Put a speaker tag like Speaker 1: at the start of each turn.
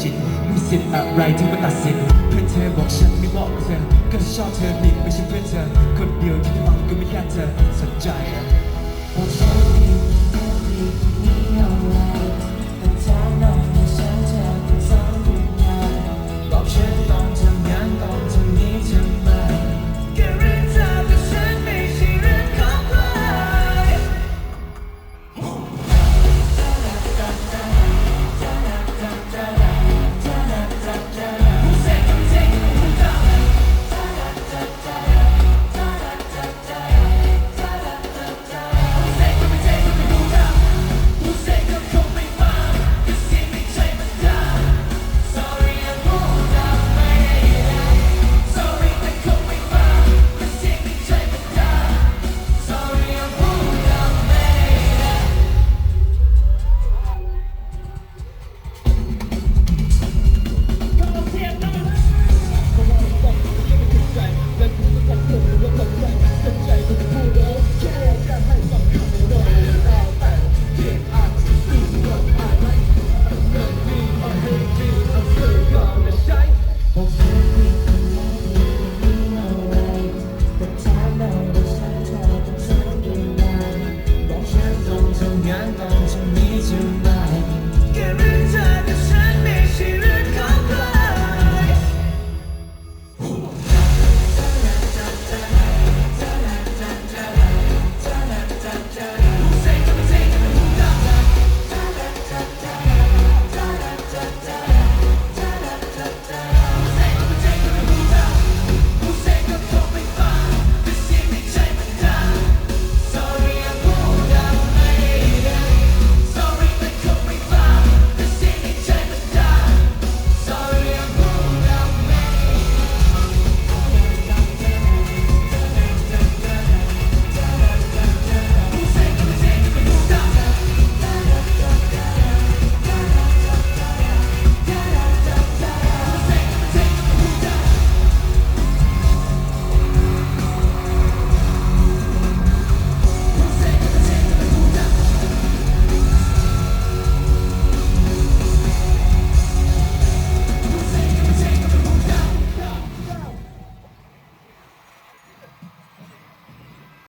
Speaker 1: สิทธิ์อะไรที่มาตัดสินเพื่อนเธอบอกฉันไม่เหมาะกับเธอก็ชอบเธอนีไม่ใช่เพื่อนเธอ คนเดียวที่ฟังก็ไม่แค่เธอสนใจ